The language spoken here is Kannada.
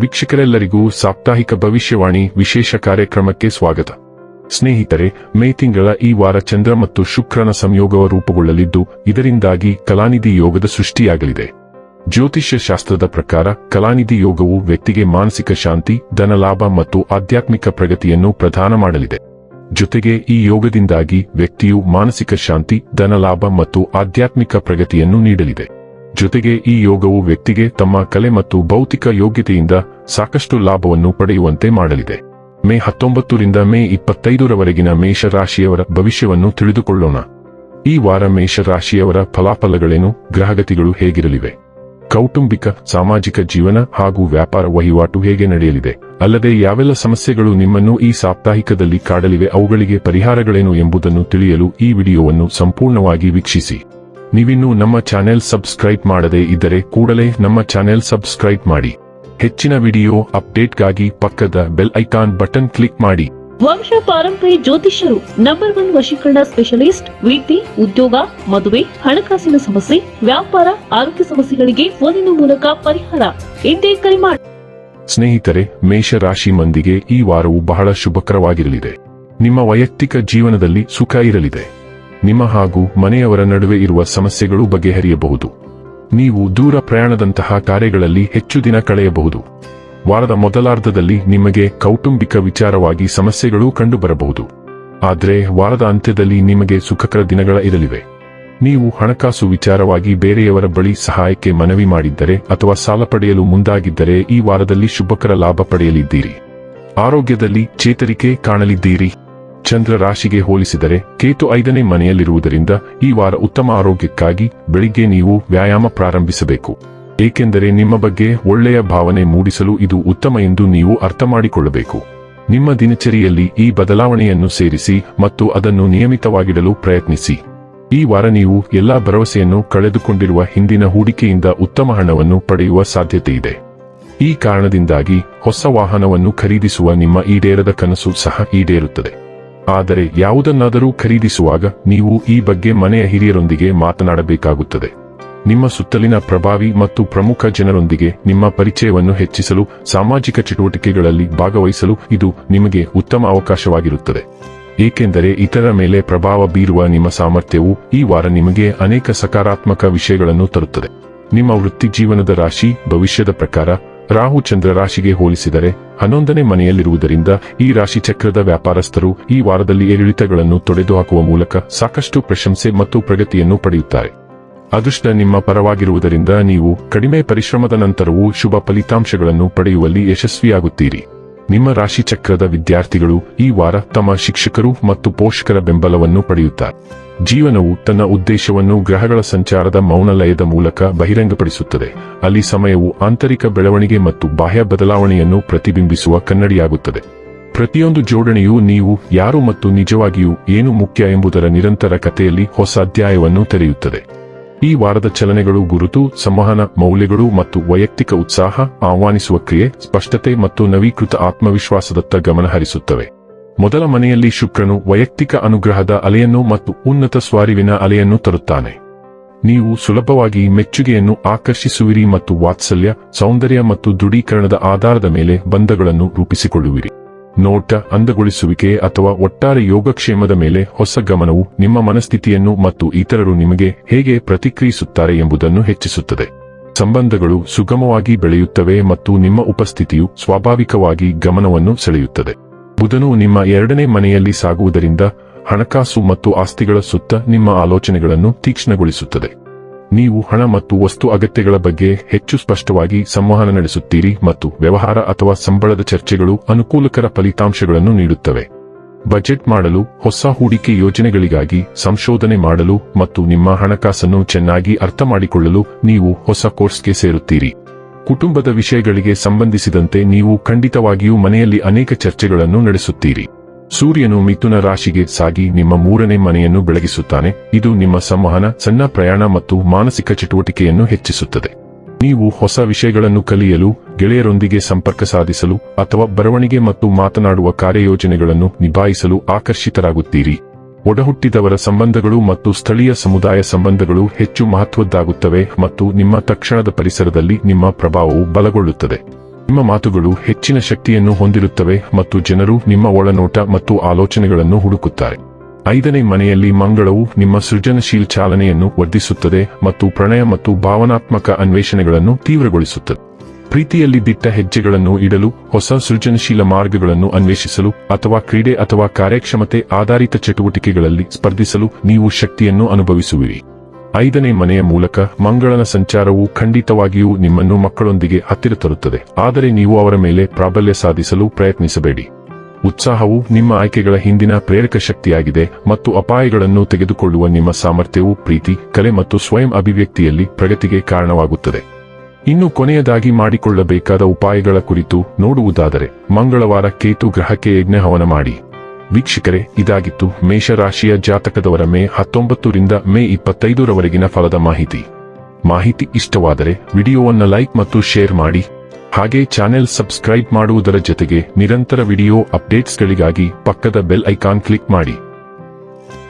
ವೀಕ್ಷಕರೆಲ್ಲರಿಗೂ ಸಾಪ್ತಾಹಿಕ ಭವಿಷ್ಯವಾಣಿ ವಿಶೇಷ ಕಾರ್ಯಕ್ರಮಕ್ಕೆ ಸ್ವಾಗತ. ಸ್ನೇಹಿತರೆ, ಮೇ ತಿಂಗಳ ಈ ವಾರ ಚಂದ್ರ ಮತ್ತು ಶುಕ್ರನ ಸಂಯೋಗವ ರೂಪುಗೊಳ್ಳಲಿದ್ದು, ಇದರಿಂದಾಗಿ ಕಲಾನಿಧಿ ಯೋಗದ ಸೃಷ್ಟಿಯಾಗಲಿದೆ. ಜ್ಯೋತಿಷ್ಯ ಶಾಸ್ತ್ರದ ಪ್ರಕಾರ, ಕಲಾನಿಧಿ ಯೋಗವು ವ್ಯಕ್ತಿಗೆ ಮಾನಸಿಕ ಶಾಂತಿ, ಧನಲಾಭ ಮತ್ತು ಆಧ್ಯಾತ್ಮಿಕ ಪ್ರಗತಿಯನ್ನು ಪ್ರದಾನ ಮಾಡಲಿದೆ. ಜೊತೆಗೆ ಈ ಯೋಗದಿಂದಾಗಿ ವ್ಯಕ್ತಿಯು ಮಾನಸಿಕ ಶಾಂತಿ, ಧನಲಾಭ ಮತ್ತು ಆಧ್ಯಾತ್ಮಿಕ ಪ್ರಗತಿಯನ್ನು ನೀಡಲಿದೆ. ಜೊತೆಗೆ ಈ ಯೋಗವು ವ್ಯಕ್ತಿಗೆ ತಮ್ಮ ಕಲೆ ಮತ್ತು ಭೌತಿಕ ಯೋಗ್ಯತೆಯಿಂದ ಸಾಕಷ್ಟು ಲಾಭವನ್ನು ಪಡೆಯುವಂತೆ ಮಾಡಲಿದೆ. ಮೇ ಹತ್ತೊಂಬತ್ತರಿಂದ ಮೇ ಇಪ್ಪತ್ತೈದರವರೆಗಿನ ಮೇಷರಾಶಿಯವರ ಭವಿಷ್ಯವನ್ನು ತಿಳಿದುಕೊಳ್ಳೋಣ. ಈ ವಾರ ಮೇಷರಾಶಿಯವರ ಫಲಾಫಲಗಳೇನು, ಗ್ರಹಗತಿಗಳು ಹೇಗಿರಲಿವೆ? ಕೌಟುಂಬಿಕ, ಸಾಮಾಜಿಕ ಜೀವನ ಹಾಗೂ ವ್ಯಾಪಾರ ವಹಿವಾಟು ಹೇಗೆ ನಡೆಯಲಿದೆ? ಅಲ್ಲದೆ ಯಾವೆಲ್ಲ ಸಮಸ್ಯೆಗಳು ನಿಮ್ಮನ್ನು ಈ ಸಾಪ್ತಾಹಿಕದಲ್ಲಿ ಕಾಡಲಿವೆ, ಅವುಗಳಿಗೆ ಪರಿಹಾರಗಳೇನು ಎಂಬುದನ್ನು ತಿಳಿಯಲು ಈ ವಿಡಿಯೋವನ್ನು ಸಂಪೂರ್ಣವಾಗಿ ವೀಕ್ಷಿಸಿ. ನೀವಿನ್ನೂ ನಮ್ಮ ಚಾನೆಲ್ ಸಬ್ಸ್ಕ್ರೈಬ್ ಮಾಡದೇ ಇದ್ದರೆ ಕೂಡಲೇ ನಮ್ಮ ಚಾನೆಲ್ ಸಬ್ಸ್ಕ್ರೈಬ್ ಮಾಡಿ. ಹೆಚ್ಚಿನ ವಿಡಿಯೋ ಅಪ್ಡೇಟ್ಗಾಗಿ ಪಕ್ಕದ ಬೆಲ್ ಐಕಾನ್ ಬಟನ್ ಕ್ಲಿಕ್ ಮಾಡಿ. ವಂಶ ಪಾರಂಪರಿ ಜ್ಯೋತಿಷ್ಯರು ನಂಬರ್ ಒನ್ ವಶೀಕರಣ ಸ್ಪೆಷಲಿಸ್ಟ್ ರೀತಿ ಉದ್ಯೋಗ ಮದುವೆ ಹಣಕಾಸಿನ ಸಮಸ್ಯೆ ವ್ಯಾಪಾರ ಆರೋಗ್ಯ ಸಮಸ್ಯೆಗಳಿಗೆ ಫೋನಿನ ಮೂಲಕ ಪರಿಹಾರ. ಎಂದೇ ಕರೆ ಮಾಡಿ ಸ್ನೇಹಿತರೆ ಮೇಷರಾಶಿ ಮಂದಿಗೆ ಈ ವಾರವು ಬಹಳ ಶುಭಕರವಾಗಿರಲಿದೆ. ನಿಮ್ಮ ವೈಯಕ್ತಿಕ ಜೀವನದಲ್ಲಿ ಸುಖ ಇರಲಿದೆ. ನಿಮ್ಮ ಹಾಗೂ ಮನೆಯವರ ನಡುವೆ ಇರುವ ಸಮಸ್ಯೆಗಳು ಬಗೆಹರಿಯಬಹುದು. ನೀವು ದೂರ ಪ್ರಯಾಣದಂತಹ ಕಾರ್ಯಗಳಲ್ಲಿ ಹೆಚ್ಚು ದಿನ ಕಳೆಯಬಹುದು. ವಾರದ ಮೊದಲಾರ್ಧದಲ್ಲಿ ನಿಮಗೆ ಕೌಟುಂಬಿಕ ವಿಚಾರವಾಗಿ ಸಮಸ್ಯೆಗಳು ಕಂಡುಬರಬಹುದು. ಆದರೆ ವಾರದ ಅಂತ್ಯದಲ್ಲಿ ನಿಮಗೆ ಸುಖಕರ ದಿನಗಳ ಇರಲಿವೆ. ನೀವು ಹಣಕಾಸು ವಿಚಾರವಾಗಿ ಬೇರೆಯವರ ಬಳಿ ಸಹಾಯಕ್ಕೆ ಮನವಿ ಮಾಡಿದ್ದರೆ ಅಥವಾ ಸಾಲ ಪಡೆಯಲು ಮುಂದಾಗಿದ್ದರೆ ಈ ವಾರದಲ್ಲಿ ಶುಭಕರ ಲಾಭ ಪಡೆಯಲಿದ್ದೀರಿ. ಆರೋಗ್ಯದಲ್ಲಿ ಚೇತರಿಕೆ ಕಾಣಲಿದ್ದೀರಿ. ಚಂದ್ರ ರಾಶಿಗೆ ಹೋಲಿಸಿದರೆ ಕೇತು ಐದನೇ ಮನೆಯಲ್ಲಿರುವುದರಿಂದ ಈ ವಾರ ಉತ್ತಮ ಆರೋಗ್ಯಕ್ಕಾಗಿ ಬೆಳಿಗ್ಗೆ ನೀವು ವ್ಯಾಯಾಮ ಪ್ರಾರಂಭಿಸಬೇಕು. ಏಕೆಂದರೆ ನಿಮ್ಮ ಬಗ್ಗೆ ಒಳ್ಳೆಯ ಭಾವನೆ ಮೂಡಿಸಲು ಇದು ಉತ್ತಮ ಎಂದು ನೀವು ಅರ್ಥ ಮಾಡಿಕೊಳ್ಳಬೇಕು. ನಿಮ್ಮ ದಿನಚರಿಯಲ್ಲಿ ಈ ಬದಲಾವಣೆಯನ್ನು ಸೇರಿಸಿ ಮತ್ತು ಅದನ್ನು ನಿಯಮಿತವಾಗಿಡಲು ಪ್ರಯತ್ನಿಸಿ. ಈ ವಾರ ನೀವು ಎಲ್ಲಾ ಭರವಸೆಯನ್ನು ಕಳೆದುಕೊಂಡಿರುವ ಹಿಂದಿನ ಹೂಡಿಕೆಯಿಂದ ಉತ್ತಮ ಹಣವನ್ನು ಪಡೆಯುವ ಸಾಧ್ಯತೆಯಿದೆ. ಈ ಕಾರಣದಿಂದಾಗಿ ಹೊಸ ವಾಹನವನ್ನು ಖರೀದಿಸುವ ನಿಮ್ಮ ಈಡೇರದ ಕನಸು ಸಹ ಈಡೇರುತ್ತದೆ. ಆದರೆ ಯಾವುದನ್ನಾದರೂ ಖರೀದಿಸುವಾಗ ನೀವು ಈ ಬಗ್ಗೆ ಮನೆಯ ಹಿರಿಯರೊಂದಿಗೆ ಮಾತನಾಡಬೇಕಾಗುತ್ತದೆ. ನಿಮ್ಮ ಸುತ್ತಲಿನ ಪ್ರಭಾವಿ ಮತ್ತು ಪ್ರಮುಖ ಜನರೊಂದಿಗೆ ನಿಮ್ಮ ಪರಿಚಯವನ್ನು ಹೆಚ್ಚಿಸಲು, ಸಾಮಾಜಿಕ ಚಟುವಟಿಕೆಗಳಲ್ಲಿ ಭಾಗವಹಿಸಲು ಇದು ನಿಮಗೆ ಉತ್ತಮ ಅವಕಾಶವಾಗಿರುತ್ತದೆ. ಏಕೆಂದರೆ ಇತರ ಮೇಲೆ ಪ್ರಭಾವ ಬೀರುವ ನಿಮ್ಮ ಸಾಮರ್ಥ್ಯವು ಈ ವಾರ ನಿಮಗೆ ಅನೇಕ ಸಕಾರಾತ್ಮಕ ವಿಷಯಗಳನ್ನು ತರುತ್ತದೆ. ನಿಮ್ಮ ವೃತ್ತಿ ಜೀವನದ ರಾಶಿ, ಭವಿಷ್ಯದ ಪ್ರಕಾರ ರಾಹು ಚಂದ್ರ ರಾಶಿಗೆ ಹೋಲಿಸಿದರೆ ಹನ್ನೊಂದನೇ ಮನೆಯಲ್ಲಿರುವುದರಿಂದ ಈ ರಾಶಿ ಚಕ್ರದ ವ್ಯಾಪಾರಸ್ಥರು ಈ ವಾರದಲ್ಲಿ ಏರಿಳಿತಗಳನ್ನು ತೊಡೆದುಹಾಕುವ ಮೂಲಕ ಸಾಕಷ್ಟು ಪ್ರಶಂಸೆ ಮತ್ತು ಪ್ರಗತಿಯನ್ನು ಪಡೆಯುತ್ತಾರೆ. ಅದೃಷ್ಟ ನಿಮ್ಮ ಪರವಾಗಿರುವುದರಿಂದ ನೀವು ಕಡಿಮೆ ಪರಿಶ್ರಮದ ನಂತರವೂ ಶುಭ ಫಲಿತಾಂಶಗಳನ್ನು ಪಡೆಯುವಲ್ಲಿ ಯಶಸ್ವಿಯಾಗುತ್ತೀರಿ. ನಿಮ್ಮ ರಾಶಿ ಚಕ್ರದ ವಿದ್ಯಾರ್ಥಿಗಳು ಈ ವಾರ ತಮ್ಮ ಶಿಕ್ಷಕರು ಮತ್ತು ಪೋಷಕರ ಬೆಂಬಲವನ್ನು ಪಡೆಯುತ್ತಾರೆ. ಜೀವನವು ತನ್ನ ಉದ್ದೇಶವನ್ನು ಗ್ರಹಗಳ ಸಂಚಾರದ ಮೌನಲಯದ ಮೂಲಕ ಬಹಿರಂಗಪಡಿಸುತ್ತದೆ. ಅಲ್ಲಿ ಸಮಯವು ಆಂತರಿಕ ಬೆಳವಣಿಗೆ ಮತ್ತು ಬಾಹ್ಯ ಬದಲಾವಣೆಯನ್ನು ಪ್ರತಿಬಿಂಬಿಸುವ ಕನ್ನಡಿಯಾಗುತ್ತದೆ. ಪ್ರತಿಯೊಂದು ಜೋಡಣೆಯು ನೀವು, ಯಾರು ಮತ್ತು ನಿಜವಾಗಿಯೂ ಏನು ಮುಖ್ಯ ಎಂಬುದರ ನಿರಂತರ ಕಥೆಯಲ್ಲಿ ಹೊಸ ಅಧ್ಯಾಯವನ್ನು ತೆರೆಯುತ್ತದೆ. ಈ ವಾರದ ಚಲನೆಗಳು ಗುರುತು, ಸಂವಹನ, ಮೌಲ್ಯಗಳು ಮತ್ತು ವೈಯಕ್ತಿಕ ಉತ್ಸಾಹ, ಆಹ್ವಾನಿಸುವ ಕ್ರಿಯೆ, ಸ್ಪಷ್ಟತೆ ಮತ್ತು ನವೀಕೃತ ಆತ್ಮವಿಶ್ವಾಸದತ್ತ ಗಮನ ಹರಿಸುತ್ತವೆ. ಮೊದಲ ಮನೆಯಲ್ಲಿ ಶುಕ್ರನು ವೈಯಕ್ತಿಕ ಅನುಗ್ರಹದ ಅಲೆಯನ್ನು ಮತ್ತು ಉನ್ನತ ಸ್ವಾರಿವಿನ ಅಲೆಯನ್ನು ತರುತ್ತಾನೆ. ನೀವು ಸುಲಭವಾಗಿ ಮೆಚ್ಚುಗೆಯನ್ನು ಆಕರ್ಷಿಸುವಿರಿ ಮತ್ತು ವಾತ್ಸಲ್ಯ, ಸೌಂದರ್ಯ ಮತ್ತು ದೃಢೀಕರಣದ ಆಧಾರದ ಮೇಲೆ ಬಂಧಗಳನ್ನು ರೂಪಿಸಿಕೊಳ್ಳುವಿರಿ. ನೋಟ ಅಂದಗೊಳಿಸುವಿಕೆ ಅಥವಾ ಒಟ್ಟಾರೆ ಯೋಗಕ್ಷೇಮದ ಮೇಲೆ ಹೊಸ ಗಮನವು ನಿಮ್ಮ ಮನಸ್ಥಿತಿಯನ್ನು ಮತ್ತು ಇತರರು ನಿಮಗೆ ಹೇಗೆ ಪ್ರತಿಕ್ರಿಯಿಸುತ್ತಾರೆ ಎಂಬುದನ್ನು ಹೆಚ್ಚಿಸುತ್ತದೆ. ಸಂಬಂಧಗಳು ಸುಗಮವಾಗಿ ಬೆಳೆಯುತ್ತವೆ ಮತ್ತು ನಿಮ್ಮ ಉಪಸ್ಥಿತಿಯು ಸ್ವಾಭಾವಿಕವಾಗಿ ಗಮನವನ್ನು ಸೆಳೆಯುತ್ತದೆ. ಬುಧನು ನಿಮ್ಮ ಎರಡನೇ ಮನೆಯಲ್ಲಿ ಸಾಗುವುದರಿಂದ ಹಣಕಾಸು ಮತ್ತು ಆಸ್ತಿಗಳ ಸುತ್ತ ನಿಮ್ಮ ಆಲೋಚನೆಗಳನ್ನು ತೀಕ್ಷ್ಣಗೊಳಿಸುತ್ತದೆ. ನೀವು ಹಣ ಮತ್ತು ವಸ್ತು ಅಗತ್ಯಗಳ ಬಗ್ಗೆ ಹೆಚ್ಚು ಸ್ಪಷ್ಟವಾಗಿ ಸಂವಹನ ನಡೆಸುತ್ತೀರಿ ಮತ್ತು ವ್ಯವಹಾರ ಅಥವಾ ಸಂಬಳದ ಚರ್ಚೆಗಳು ಅನುಕೂಲಕರ ಫಲಿತಾಂಶಗಳನ್ನು ನೀಡುತ್ತವೆ. ಬಜೆಟ್ ಮಾಡಲು, ಹೊಸ ಹೂಡಿಕೆ ಯೋಜನೆಗಳಿಗಾಗಿ ಸಂಶೋಧನೆ ಮಾಡಲು ಮತ್ತು ನಿಮ್ಮ ಹಣಕಾಸನ್ನು ಚೆನ್ನಾಗಿ ಅರ್ಥ ಮಾಡಿಕೊಳ್ಳಲು ನೀವು ಹೊಸ ಕೋರ್ಸ್ಗೆ ಸೇರುತ್ತೀರಿ. ಕುಟುಂಬದ ವಿಷಯಗಳಿಗೆ ಸಂಬಂಧಿಸಿದಂತೆ ನೀವು ಖಂಡಿತವಾಗಿಯೂ ಮನೆಯಲ್ಲಿ ಅನೇಕ ಚರ್ಚೆಗಳನ್ನು ನಡೆಸುತ್ತೀರಿ. ಸೂರ್ಯನು ಮಿಥುನ ರಾಶಿಗೆ ಸಾಗಿ ನಿಮ್ಮ ಮೂರನೇ ಮನೆಯನ್ನು ಬೆಳಗಿಸುತ್ತಾನೆ. ಇದು ನಿಮ್ಮ ಸಂವಹನ, ಸಣ್ಣ ಪ್ರಯಾಣ ಮತ್ತು ಮಾನಸಿಕ ಚಟುವಟಿಕೆಯನ್ನು ಹೆಚ್ಚಿಸುತ್ತದೆ. ನೀವು ಹೊಸ ವಿಷಯಗಳನ್ನು ಕಲಿಯಲು, ಗೆಳೆಯರೊಂದಿಗೆ ಸಂಪರ್ಕ ಸಾಧಿಸಲು ಅಥವಾ ಬರವಣಿಗೆ ಮತ್ತು ಮಾತನಾಡುವ ಕಾರ್ಯಯೋಜನೆಗಳನ್ನು ನಿಭಾಯಿಸಲು ಆಕರ್ಷಿತರಾಗುತ್ತೀರಿ. ಒಡಹುಟ್ಟಿದವರ ಸಂಬಂಧಗಳು ಮತ್ತು ಸ್ಥಳೀಯ ಸಮುದಾಯ ಸಂಬಂಧಗಳು ಹೆಚ್ಚು ಮಹತ್ವದ್ದಾಗುತ್ತವೆ ಮತ್ತು ನಿಮ್ಮ ತಕ್ಷಣದ ಪರಿಸರದಲ್ಲಿ ನಿಮ್ಮ ಪ್ರಭಾವವು ಬಲಗೊಳ್ಳುತ್ತದೆ. ನಿಮ್ಮ ಮಾತುಗಳು ಹೆಚ್ಚಿನ ಶಕ್ತಿಯನ್ನು ಹೊಂದಿರುತ್ತವೆ ಮತ್ತು ಜನರು ನಿಮ್ಮ ಒಳನೋಟ ಮತ್ತು ಆಲೋಚನೆಗಳನ್ನು ಹುಡುಕುತ್ತಾರೆ. ಐದನೇ ಮನೆಯಲ್ಲಿ ಮಂಗಳವು ನಿಮ್ಮ ಸೃಜನಶೀಲ ಚಾಲನೆಯನ್ನು ವರ್ಧಿಸುತ್ತದೆ ಮತ್ತು ಪ್ರಣಯ ಮತ್ತು ಭಾವನಾತ್ಮಕ ಅನ್ವೇಷಣೆಗಳನ್ನು ತೀವ್ರಗೊಳಿಸುತ್ತದೆ. ಪ್ರೀತಿಯಲ್ಲಿ ದಿಟ್ಟ ಹೆಜ್ಜೆಗಳನ್ನು ಇಡಲು, ಹೊಸ ಸೃಜನಶೀಲ ಮಾರ್ಗಗಳನ್ನು ಅನ್ವೇಷಿಸಲು ಅಥವಾ ಕ್ರೀಡೆ ಅಥವಾ ಕಾರ್ಯಕ್ಷಮತೆ ಆಧಾರಿತ ಚಟುವಟಿಕೆಗಳಲ್ಲಿ ಸ್ಪರ್ಧಿಸಲು ನೀವು ಶಕ್ತಿಯನ್ನು ಅನುಭವಿಸುವಿರಿ. ಐದನೇ ಮನೆಯ ಮೂಲಕ ಮಂಗಳನ ಸಂಚಾರವು ಖಂಡಿತವಾಗಿಯೂ ನಿಮ್ಮನ್ನು ಮಕ್ಕಳೊಂದಿಗೆ ಹತ್ತಿರ ತರುತ್ತದೆ. ಆದರೆ ನೀವು ಅವರ ಮೇಲೆ ಪ್ರಾಬಲ್ಯ ಸಾಧಿಸಲು ಪ್ರಯತ್ನಿಸಬೇಡಿ. ಉತ್ಸಾಹವು ನಿಮ್ಮ ಆಯ್ಕೆಗಳ ಹಿಂದಿನ ಪ್ರೇರಕ ಶಕ್ತಿಯಾಗಿದೆ ಮತ್ತು ಅಪಾಯಗಳನ್ನು ತೆಗೆದುಕೊಳ್ಳುವ ನಿಮ್ಮ ಸಾಮರ್ಥ್ಯವು ಪ್ರೀತಿ, ಕಲೆ ಮತ್ತು ಸ್ವಯಂ ಅಭಿವ್ಯಕ್ತಿಯಲ್ಲಿ ಪ್ರಗತಿಗೆ ಕಾರಣವಾಗುತ್ತದೆ. ಇನ್ನು ಕೊನೆಯದಾಗಿ ಮಾಡಿಕೊಳ್ಳಬೇಕಾದ ಉಪಾಯಗಳ ಕುರಿತು ನೋಡುವುದಾದರೆ, ಮಂಗಳವಾರ ಕೇತು ಗ್ರಹಕ್ಕೆ ಯಜ್ಞ ಹವನ ಮಾಡಿ. ವೀಕ್ಷಕರೇ, ಇದಾಗಿತ್ತು ಮೇಷರಾಶಿಯ ಜಾತಕದವರ ಮೇ ಹತ್ತೊಂಬತ್ತರಿಂದ ಮೇ ಇಪ್ಪತ್ತೈದರವರೆಗಿನ ಫಲದ ಮಾಹಿತಿ. ಮಾಹಿತಿ ಇಷ್ಟವಾದರೆ ವಿಡಿಯೋವನ್ನು ಲೈಕ್ ಮತ್ತು ಶೇರ್ ಮಾಡಿ. ಹಾಗೆ ಚಾನೆಲ್ ಸಬ್ಸ್ಕ್ರೈಬ್ ಮಾಡುವುದರ ಜೊತೆಗೆ ನಿರಂತರ ವಿಡಿಯೋ ಅಪ್ಡೇಟ್ಸ್ಗಳಿಗಾಗಿ ಪಕ್ಕದ ಬೆಲ್ ಐಕಾನ್ ಕ್ಲಿಕ್ ಮಾಡಿ.